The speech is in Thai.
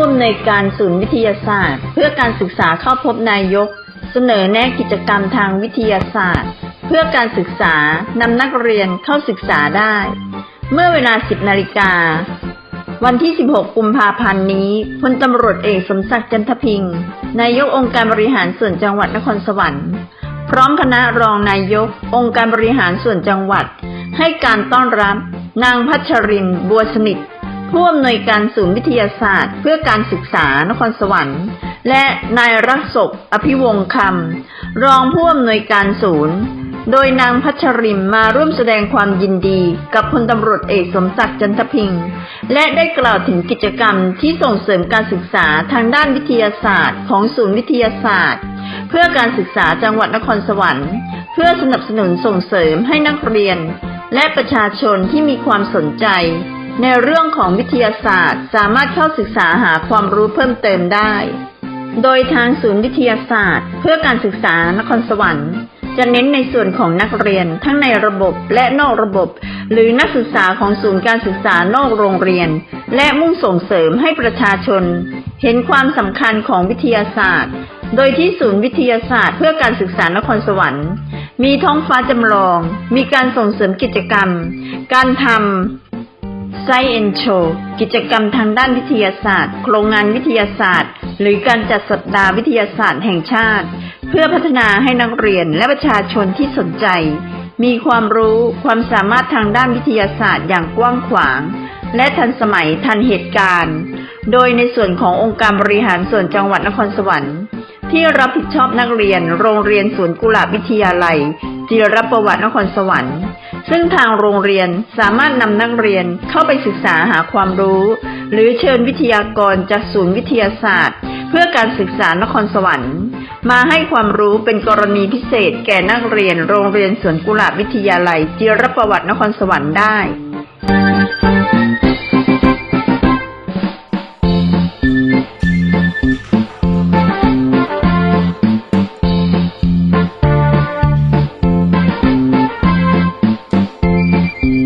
ผู้อำนวยการศูนย์วิทยาศาสตร์ เพื่อการศึกษาเข้าพบนายก เสนอแนะกิจกรรมทางวิทยาศาสตร์ เพื่อการศึกษานำนักเรียนเข้าศึกษาได้ เมื่อเวลา 10 นาฬิกา วันที่ 16 กุมภาพันธ์นี้พลตำรวจเอกสมศักดิ์จันทพิงค์นายกองค์การบริหารส่วนจังหวัดนครสวรรค์พร้อมคณะรองนายก องค์การบริหารส่วนจังหวัด ให้การต้อนรับ นางพัชรินบัวสนิท ผู้อำนวยการศูนย์วิทยาศาสตร์ เพื่อการศึกษานครสวรรค์ และนายรักศกอภิวงคำรองผู้อำนวยการศูนย์ โดยนางพัชริมมาร่วมแสดงความยินดีกับพลตำรวจเอกสมศักดิ์จันทพิงค์และได้กล่าวถึงกิจกรรมที่ส่งเสริมการศึกษาทางด้านวิทยาศาสตร์ของศูนย์วิทยาศาสตร์ เพื่อการศึกษาจังหวัดนครสวรรค์ เพื่อสนับสนุนส่งเสริมให้นักเรียน และประชาชนที่มีความสนใจ ในเรื่องของวิทยาศาสตร์ สามารถเข้าศึกษาหาความรู้เพิ่มเติมได้ โดยทางศูนย์วิทยาศาสตร์ เพื่อการศึกษานครสวรรค์จะเน้นในส่วนของนักเรียนทั้งในระบบและนอกระบบ หรือนักศึกษาของศูนย์การศึกษานอกโรงเรียน และมุ่งส่งเสริมให้ประชาชน เห็นความสำคัญของวิทยาศาสตร์ โดยที่ศูนย์วิทยาศาสตร์ เพื่อการศึกษานครสวรรค์ มีท้องฟ้าจำลอง มีการส่งเสริมกิจกรรม การทำ ไซเอ็นโชกิจกรรมทางด้านวิทยาศาสตร์ โครงงานวิทยาศาสตร์ หรือการจัดสัปดาห์วิทยาศาสตร์แห่งชาติ เพื่อพัฒนาให้นักเรียนและประชาชนที่สนใจ มีความรู้ความสามารถทางด้านวิทยาศาสตร์อย่างกว้างขวาง และทันสมัยทันเหตุการณ์ โดยในส่วนขององค์การบริหารส่วนจังหวัดนครสวรรค์ ที่รับผิดชอบนักเรียน โรงเรียนสวนกุหลาบวิทยาลัยจิรประวัตินครสวรรค์ ซึ่งทางโรงเรียนสามารถนำนักเรียนเข้าไปศึกษาหาความรู้ หรือเชิญวิทยากรจากศูนย์วิทยาศาสตร์ เพื่อการศึกษานครสวรรค์ มาให้ความรู้เป็นกรณีพิเศษแก่นักเรียนโรงเรียนสวนกุหลาบวิทยาลัยจิรประวัตินครสวรรค์ได้